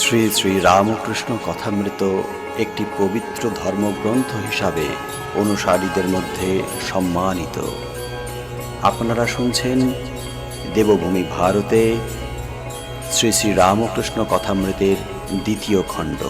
শ্রী শ্রী রামকৃষ্ণ কথামৃত একটি পবিত্র ধর্মগ্রন্থ হিসাবে অনুসারীদের মধ্যে সম্মানিত। আপনারা শুনছেন দেবভূমি ভারতে শ্রী শ্রী রামকৃষ্ণ কথামৃতের দ্বিতীয় খণ্ড।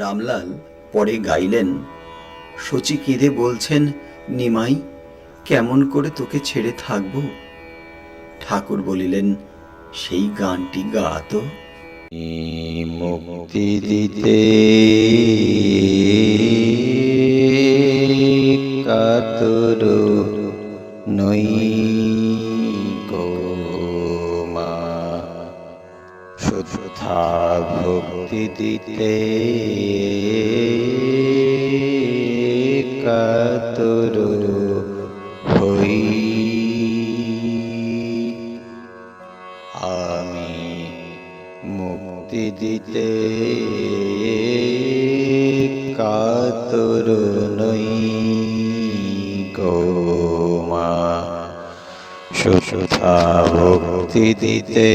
রামলাল পরে গাইলেন, শচী কেঁদে বলছেন নিমাই? কেমন করে তোকে ছেড়ে থাকব? ঠাকুর বলিলেন, সেই গানটি গা তো। মুক্তি দিতে কাতর নই ভক্তি দিতে কাতর হই। আমি মুক্তি দিতে কাতর নই গো মা। সুষুধা ভক্তি দিতে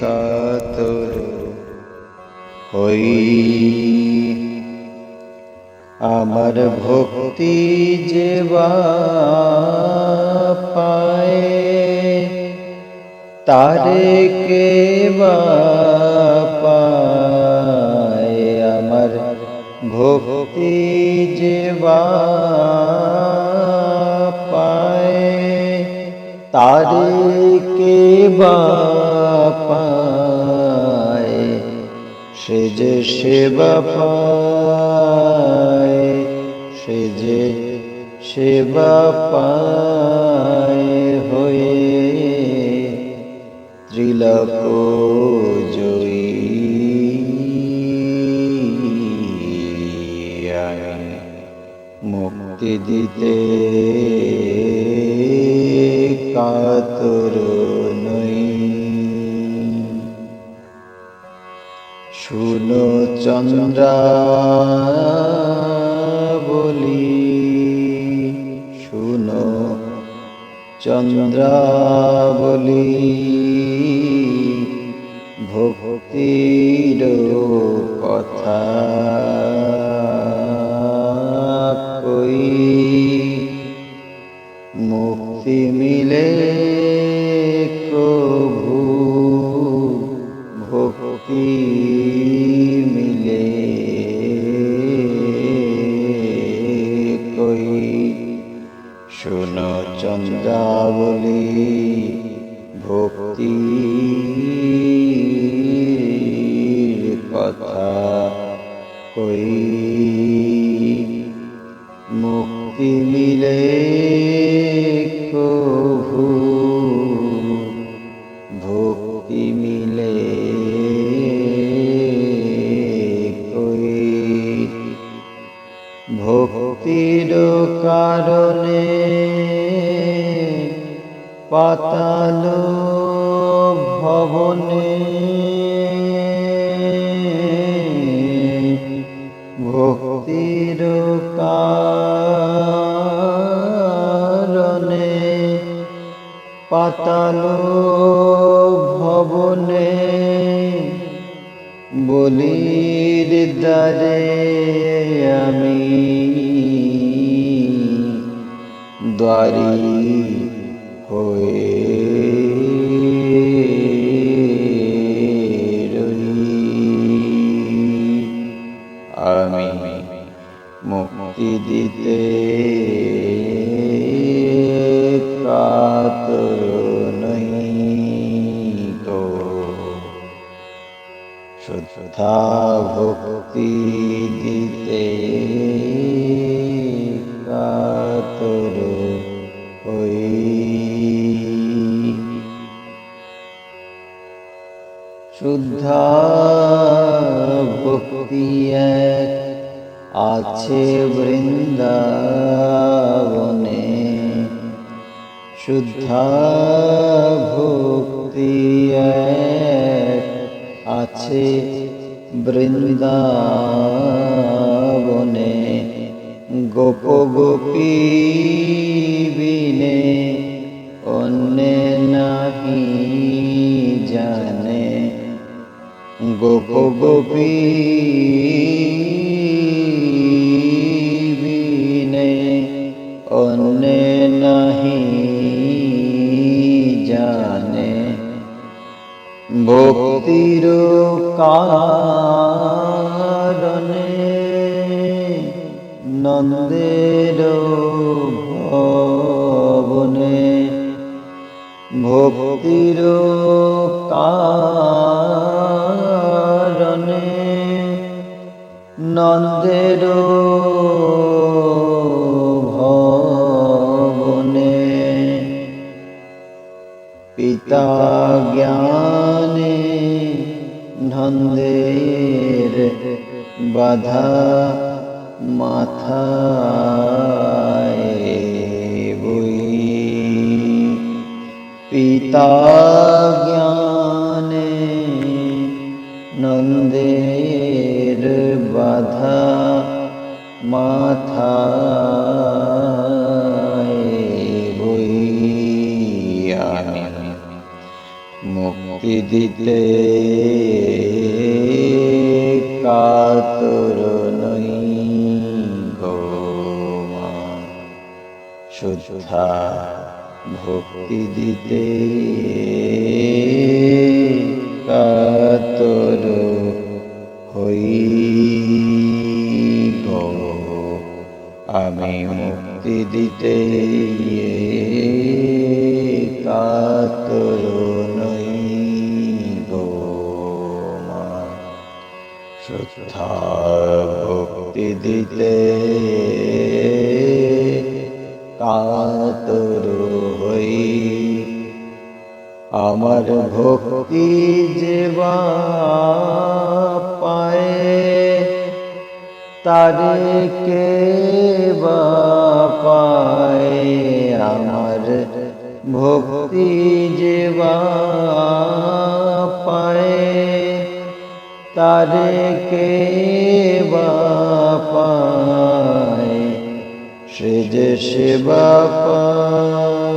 কাতর হই। আমার ভক্তি যে বা পায়, তারে কে পায়। আমার ভক্তি যে বা পায়, তারে কে পায়। সে যে সেবা পায় সে যে সেবা পায় হয়ে ত্রিলোক জয়ী মুক্তি দিতে কাতর নই। শুনো চন্দ্রা চন্দ্রা বলি ভক্তির কথা কই? মুক্তি মিলে প্রভু ভক্তি চন্দ্রাবলী পাতাল ভবনে। ভক্তির কারণে পাতাল ভবনে বলির দ্বারে আমি দ্বারি আমি মুক্তি দিতে কাতর তো শুদ্ধা ভক্তি দিতে আছে বৃন্দাবনে শুদ্ধা ভক্তি আছে বৃন্দাবনে। গোপ গোপী বিনে অন্যে নাহি জানে। গোপ গোপী ভক্তির কারণে নন্দের ভবনে ভক্তির কারণে নন্দের ভবনে পিতা জ্ঞানে নন্দের বাধা মাথায় বই। পিতা জ্ঞানে নন্দের বাধা মাথায় বই। দিতে শুদ্ধা ভক্তি দিতে কাতর হই আমি মুক্তি দিতে কাতর ভক্তি দিতে। কাতর হই। আমার ভক্তি যে বা পায়ে, তারে কে পায়। আমার ভক্তি যে বা পায়। তারে কে বা পায় সে যে সেবা পায়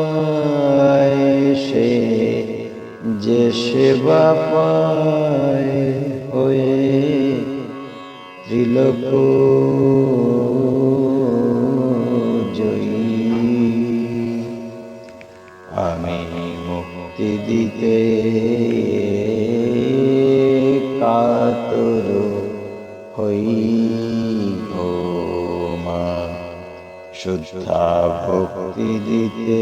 সে যে সেবা পায় হয়ে ত্রিলোক জয়ী আমি মুক্তি দিতে শুদ্ধা ভক্তি দিতে।